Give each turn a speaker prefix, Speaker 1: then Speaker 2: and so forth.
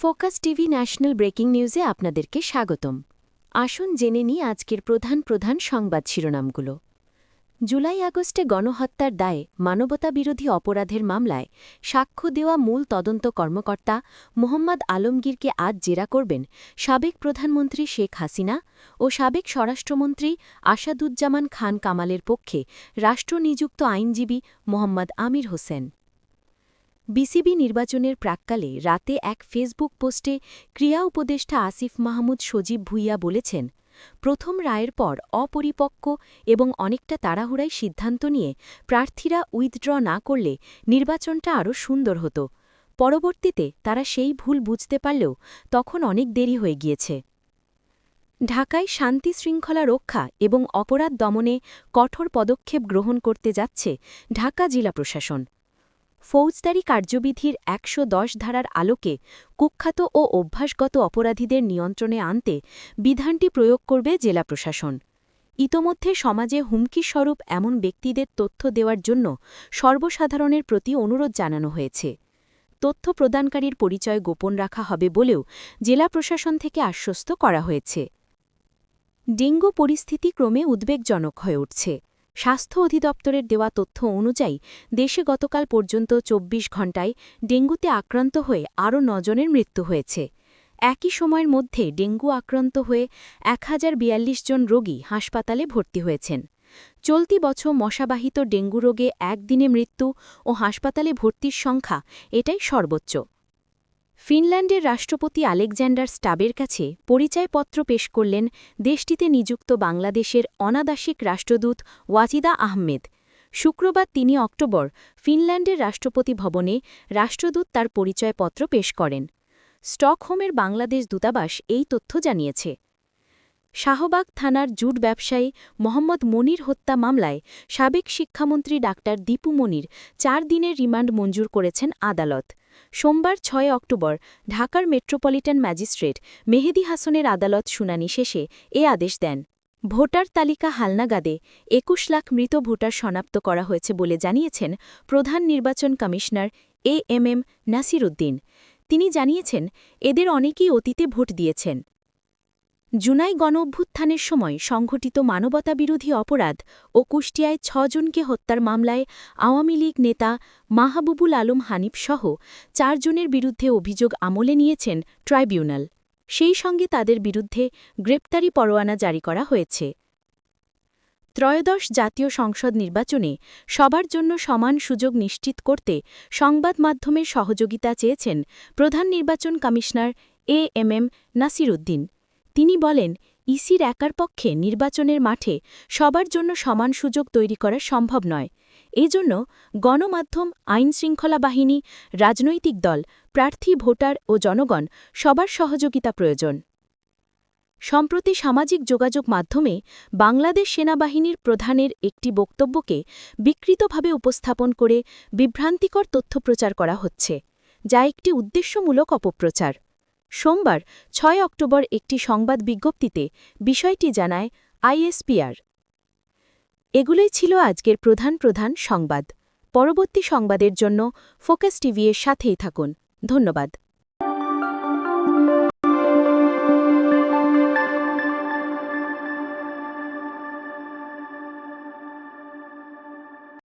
Speaker 1: Focus TV national breaking নিউজে আপনাদেরকে স্বাগতম। আসুন জেনে নিই আজকের প্রধান প্রধান সংবাদ শিরোনামগুলো। জুলাই আগস্টে গণহত্যার দায়ে মানবতাবিরোধী অপরাধের মামলায় সাক্ষ্য দেওয়া মূল তদন্ত কর্মকর্তা মোহাম্মদ আলমগীরকে আজ জেরা করবেন সাবেক প্রধানমন্ত্রী শেখ হাসিনা ও সাবেক স্বরাষ্ট্রমন্ত্রী আসাদুজ্জামান খান কামালের পক্ষে রাষ্ট্রনিযুক্ত আইনজীবী মোহাম্মদ আমির হোসেন। বিসিবি নির্বাচনের প্রাক্কালে রাতে এক ফেসবুক পোস্টে ক্রিয়া উপদেষ্টা আসিফ মাহমুদ সজীব ভুইয়া বলেছেন, প্রথম রায়ের পর অপরিপক্ক এবং অনেকটা তাড়াহুড়াই সিদ্ধান্ত নিয়ে প্রার্থীরা উইথড্র না করলে নির্বাচনটা আরও সুন্দর হতো। পরবর্তীতে তারা সেই ভুল বুঝতে পারলেও তখন অনেক দেরি হয়ে গিয়েছে। ঢাকায় শান্তি শৃঙ্খলা রক্ষা এবং অপরাধ দমনে কঠোর পদক্ষেপ গ্রহণ করতে যাচ্ছে ঢাকা জেলা প্রশাসন। ফৌজদারি কার্যবিধির একশো দশ ধারার আলোকে কুখ্যাত ও অভ্যাসগত অপরাধীদের নিয়ন্ত্রণে আনতে বিধানটি প্রয়োগ করবে জেলা প্রশাসন। ইতোমধ্যে সমাজে হুমকিস্বরূপ এমন ব্যক্তিদের তথ্য দেওয়ার জন্য সর্বসাধারণের প্রতি অনুরোধ জানানো হয়েছে। তথ্য প্রদানকারীর পরিচয় গোপন রাখা হবে বলেও জেলা প্রশাসন থেকে আশ্বস্ত করা হয়েছে। ডেঙ্গু পরিস্থিতি ক্রমে উদ্বেগজনক হয়ে উঠছে। স্বাস্থ্য অধিদপ্তরের দেওয়া তথ্য অনুযায়ী, দেশে গতকাল পর্যন্ত ২৪ ঘণ্টায় ডেঙ্গুতে আক্রান্ত হয়ে আরও নজনের মৃত্যু হয়েছে। একই সময়ের মধ্যে ডেঙ্গু আক্রান্ত হয়ে এক হাজার বিয়াল্লিশ জন রোগী হাসপাতালে ভর্তি হয়েছেন। চলতি বছর মশাবাহিত ডেঙ্গু রোগে একদিনে মৃত্যু ও হাসপাতালে ভর্তির সংখ্যা এটাই সর্বোচ্চ। ফিনল্যান্ডের রাষ্ট্রপতি আলেকজান্ডার স্টাবের কাছে পরিচয়পত্র পেশ করলেন দেশটিতে নিযুক্ত বাংলাদেশের অনাদাসিক রাষ্ট্রদূত ওয়াজিদা আহমেদ। শুক্রবার তিনি অক্টোবর ফিনল্যান্ডের রাষ্ট্রপতি ভবনে রাষ্ট্রদূত তার পরিচয়পত্র পেশ করেন। স্টকহোমের বাংলাদেশ দূতাবাস এই তথ্য জানিয়েছে। শাহবাগ থানার জুট ব্যবসায়ী মোহাম্মদ মনির হত্যা মামলায় সাবেক শিক্ষামন্ত্রী ডাক্তার দীপু মনির চার দিনের রিমান্ড মঞ্জুর করেছেন আদালত। সোমবার ছয় অক্টোবর ঢাকার মেট্রোপলিটন ম্যাজিস্ট্রেট মেহেদি হাসনের আদালত শুনানি শেষে এ আদেশ দেন। ভোটার তালিকা হালনাগাদে, একুশ লাখ মৃত ভোটার শনাক্ত করা হয়েছে বলে জানিয়েছেন প্রধান নির্বাচন commissioner A M M Nasir Uddin তিনি জানিয়েছেন, এদের অনেকেই অতীতে ভোট দিয়েছেন। জুনাই গণঅভ্যুত্থানের সময় সংঘটিত মানবতাবিরোধী অপরাধ ও কুষ্টিয়ায় ছজনকে হত্যার মামলায় আওয়ামী লীগ নেতা মাহবুবুল আলম হানিফ সহ চারজনের বিরুদ্ধে অভিযোগ আমলে নিয়েছেন ট্রাইব্যুনাল। সেই সঙ্গে তাদের বিরুদ্ধে গ্রেপ্তারি পরোয়ানা জারি করা হয়েছে। ত্রয়োদশ জাতীয় সংসদ নির্বাচনে সবার জন্য সমান সুযোগ নিশ্চিত করতে সংবাদ মাধ্যমের সহযোগিতা চেয়েছেন প্রধান নির্বাচন commissioner A M M Nasir Uddin তিনি বলেন, ইসির একার পক্ষে নির্বাচনের মাঠে সবার জন্য সমান সুযোগ তৈরি করা সম্ভব নয়। এজন্য গণমাধ্যম, আইনশৃঙ্খলা বাহিনী, রাজনৈতিক দল, প্রার্থী, ভোটার ও জনগণ সবার সহযোগিতা প্রয়োজন। সম্প্রতি সামাজিক যোগাযোগ মাধ্যমে বাংলাদেশ সেনাবাহিনীর প্রধানের একটি বক্তব্যকে বিকৃতভাবে উপস্থাপন করে বিভ্রান্তিকর তথ্য প্রচার করা হচ্ছে, যা একটি উদ্দেশ্যমূলক অপপ্রচার। সোমবার, ছয় অক্টোবর একটি সংবাদ বিজ্ঞপ্তিতে বিষয়টি জানায় আইএসপিআর। এগুলোই ছিল আজকের প্রধান প্রধান সংবাদ। পরবর্তী সংবাদের জন্য ফোকাস টিভি এর সাথেই থাকুন। ধন্যবাদ।